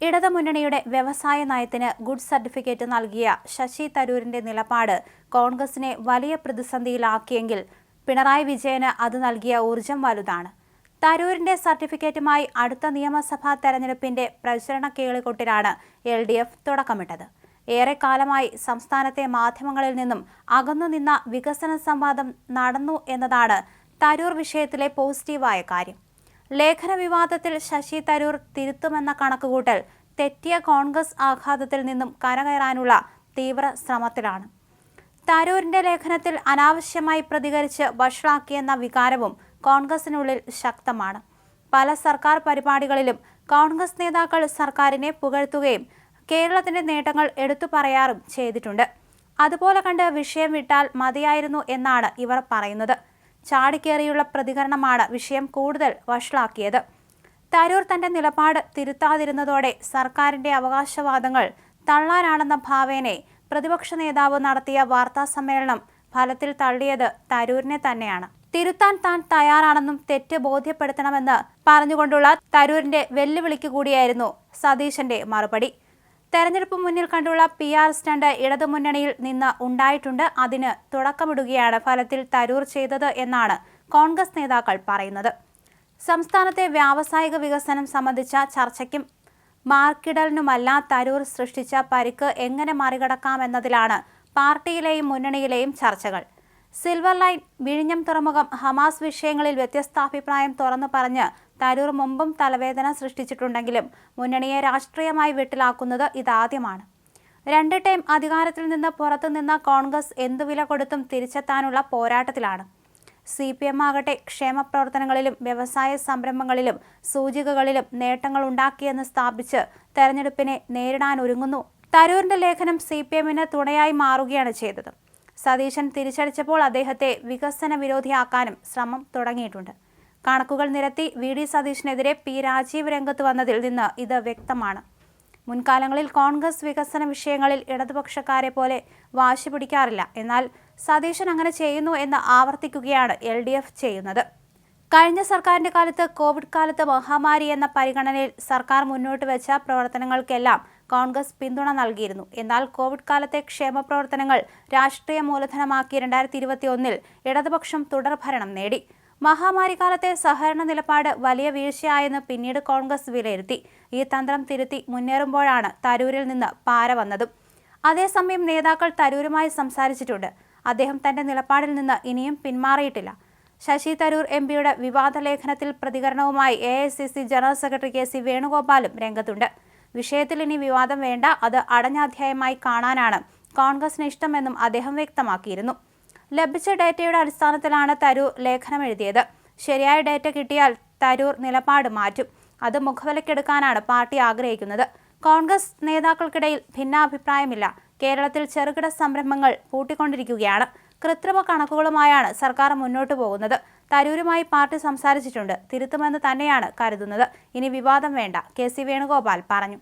ഇടതുമുന്നണിയുടെ വ്യവസായ നയത്തിന് good certificate നൽകിയ ശശി തരൂരിന്റെ നിലപാട് കോൺഗ്രസിനെ വലിയ പ്രതിസന്ധിയിലാക്കിയെങ്കിൽ പിണറായി വിജയന് അത് നൽകിയ ഊർജം വലുതാണ്. തരൂരിന്റെ സർട്ടിഫിക്കറ്റുമായി അടുത്ത നിയമസഭാ തെരഞ്ഞെടുപ്പിന്റെ പ്രചരണ കേളികൊട്ടിലാണ് എൽ ഡി എഫ് തുടക്കമിട്ടത്. ഏറെക്കാലമായി സംസ്ഥാനത്തെ മാധ്യമങ്ങളിൽ നിന്നും അകന്നു നിന്ന വികസന സംവാദം നടന്നു എന്നതാണ് തരൂർ വിഷയത്തിലെ പോസിറ്റീവായ കാര്യം. ലേഖന വിവാദത്തിൽ ശശി തരൂർ തിരുത്തുമെന്ന കണക്കുകൂട്ടൽ തെറ്റിയ കോൺഗ്രസ് ആഘാതത്തിൽ നിന്നും കരകയറാനുള്ള തീവ്ര ശ്രമത്തിലാണ്. തരൂരിന്റെ ലേഖനത്തിൽ അനാവശ്യമായി പ്രതികരിച്ച് വഷളാക്കിയെന്ന വികാരവും കോൺഗ്രസിനുള്ളിൽ ശക്തമാണ്. പല സർക്കാർ പരിപാടികളിലും കോൺഗ്രസ് നേതാക്കൾ സർക്കാരിനെ പുകഴ്ത്തുകയും കേരളത്തിന്റെ നേട്ടങ്ങൾ എടുത്തു പറയാറും ചെയ്തിട്ടുണ്ട്. അതുപോലെ കണ്ട് വിഷയം വിട്ടാൽ മതിയായിരുന്നു എന്നാണ് ഇവർ പറയുന്നത്. ചാടിക്കേറിയുള്ള പ്രതികരണമാണ് വിഷയം കൂടുതൽ വഷളാക്കിയത്. തരൂർ തന്റെ നിലപാട് തിരുത്താതിരുന്നതോടെ സർക്കാരിന്റെ അവകാശവാദങ്ങൾ തള്ളാനാണെന്ന ഭാവേനെ പ്രതിപക്ഷ നേതാവ് നടത്തിയ വാർത്താ സമ്മേളനം ഫലത്തിൽ തള്ളിയത് തരൂരിനെ തന്നെയാണ്. തിരുത്താൻ താൻ തയ്യാറാണെന്നും തെറ്റ് ബോധ്യപ്പെടുത്തണമെന്ന് പറഞ്ഞുകൊണ്ടുള്ള തരൂരിന്റെ വെല്ലുവിളിക്ക് കൂടിയായിരുന്നു സതീശന്റെ മറുപടി. തെരഞ്ഞെടുപ്പ് മുന്നിൽ കണ്ടുള്ള പി ആർ സ്റ്റണ്ട് ഇടതുമുന്നണിയിൽ നിന്ന് ഉണ്ടായിട്ടുണ്ട്. അതിന് തുടക്കമിടുകയാണ് ഫലത്തിൽ തരൂർ ചെയ്തത് എന്നാണ് കോൺഗ്രസ് നേതാക്കൾ പറയുന്നത്. സംസ്ഥാനത്തെ വ്യാവസായിക വികസനം സംബന്ധിച്ച ചർച്ചയ്ക്കും മാർക്കിടലിനുമല്ല തരൂർ സൃഷ്ടിച്ച പരിക്ക് എങ്ങനെ മറികടക്കാമെന്നതിലാണ് പാർട്ടിയിലെയും മുന്നണിയിലെയും ചർച്ചകൾ. സിൽവർ ലൈൻ വിഴിഞ്ഞം തുറമുഖം ഹമാസ് വിഷയങ്ങളിൽ വ്യത്യസ്താഭിപ്രായം തുറന്നു പറഞ്ഞ് തരൂർ മുമ്പും തലവേദന സൃഷ്ടിച്ചിട്ടുണ്ടെങ്കിലും മുന്നണിയെ രാഷ്ട്രീയമായി വെട്ടിലാക്കുന്നത് ഇതാദ്യമാണ്. രണ്ട് ടൈം അധികാരത്തിൽ നിന്ന് പുറത്തുനിന്ന കോൺഗ്രസ് എന്തു വില കൊടുത്തും തിരിച്ചെത്താനുള്ള പോരാട്ടത്തിലാണ്. സി പി എം ആകട്ടെ ക്ഷേമ പ്രവർത്തനങ്ങളിലും വ്യവസായ സംരംഭങ്ങളിലും സൂചികകളിലും നേട്ടങ്ങൾ ഉണ്ടാക്കിയെന്ന് സ്ഥാപിച്ച് തെരഞ്ഞെടുപ്പിനെ നേരിടാനൊരുങ്ങുന്നു തരൂരിന്റെ ലേഖനം സി പി എമ്മിന് തുണയായി മാറുകയാണ് ചെയ്തത്. സതീശൻ തിരിച്ചടിച്ചപ്പോൾ അദ്ദേഹത്തെ വികസന വിരോധിയാക്കാനും ശ്രമം തുടങ്ങിയിട്ടുണ്ട്. കണക്കുകൾ നിരത്തി വി ഡി സതീഷിനെതിരെ പി രാജീവ് രംഗത്ത് വന്നതിൽ നിന്ന് ഇത് വ്യക്തമാണ്. മുൻകാലങ്ങളിൽ കോൺഗ്രസ് വികസന വിഷയങ്ങളിൽ ഇടതുപക്ഷക്കാരെ പോലെ വാശി പിടിക്കാറില്ല. എന്നാൽ സതീശൻ അങ്ങനെ ചെയ്യുന്നു എന്ന് ആവർത്തിക്കുകയാണ് എൽ ഡി എഫ് ചെയ്യുന്നത്. കഴിഞ്ഞ സർക്കാരിന്റെ കാലത്ത് കോവിഡ് കാലത്ത് മഹാമാരി എന്ന പരിഗണനയിൽ സർക്കാർ മുന്നോട്ട് വെച്ച പ്രവർത്തനങ്ങൾക്കെല്ലാം കോൺഗ്രസ് പിന്തുണ നൽകിയിരുന്നു. എന്നാൽ കോവിഡ് കാലത്തെ ക്ഷേമ പ്രവർത്തനങ്ങൾ രാഷ്ട്രീയ മൂലധനമാക്കി രണ്ടായിരത്തി ഇരുപത്തിയൊന്നിൽ ഇടതുപക്ഷം തുടർഭരണം നേടി. മഹാമാരി കാലത്തെ സഹകരണ നിലപാട് വലിയ വീഴ്ചയായെന്ന് പിന്നീട് കോൺഗ്രസ് വിലയിരുത്തി. ഈ തന്ത്രം തിരുത്തി മുന്നേറുമ്പോഴാണ് തരൂരിൽ നിന്ന് പാര വന്നതും. അതേസമയം നേതാക്കൾ തരൂരുമായി സംസാരിച്ചിട്ടുണ്ട്. അദ്ദേഹം തന്റെ നിലപാടിൽ നിന്ന് ഇനിയും പിന്മാറിയിട്ടില്ല. ശശി തരൂർ എം പിയുടെ വിവാദ ലേഖനത്തിൽ പ്രതികരണവുമായി A I C C general secretary K C വേണുഗോപാലും രംഗത്തുണ്ട്. വിഷയത്തിൽ ഇനി വിവാദം വേണ്ട അത് അടഞ്ഞ അധ്യായമായി കാണാനാണ് കോൺഗ്രസിന് ഇഷ്ടമെന്നും അദ്ദേഹം വ്യക്തമാക്കിയിരുന്നു. ലഭിച്ച ഡേറ്റയുടെ അടിസ്ഥാനത്തിലാണ് തരൂർ ലേഖനം എഴുതിയത്. ശരിയായ ഡേറ്റ കിട്ടിയാൽ തരൂർ നിലപാട് മാറ്റും. അത് മുഖവിലക്കെടുക്കാനാണ് പാർട്ടി ആഗ്രഹിക്കുന്നത്. കോൺഗ്രസ് നേതാക്കൾക്കിടയിൽ ഭിന്നാഭിപ്രായമില്ല. കേരളത്തിൽ ചെറുകിട സംരംഭങ്ങൾ പൂട്ടിക്കൊണ്ടിരിക്കുകയാണ്. കൃത്രിമ കണക്കുകളുമായാണ് സർക്കാർ മുന്നോട്ടു പോകുന്നത്. തരൂരുമായി പാർട്ടി സംസാരിച്ചിട്ടുണ്ട്. തിരുത്തുമെന്ന് തന്നെയാണ് കരുതുന്നത്. ഇനി വിവാദം വേണ്ട. കെ സി വേണുഗോപാൽ പറഞ്ഞു.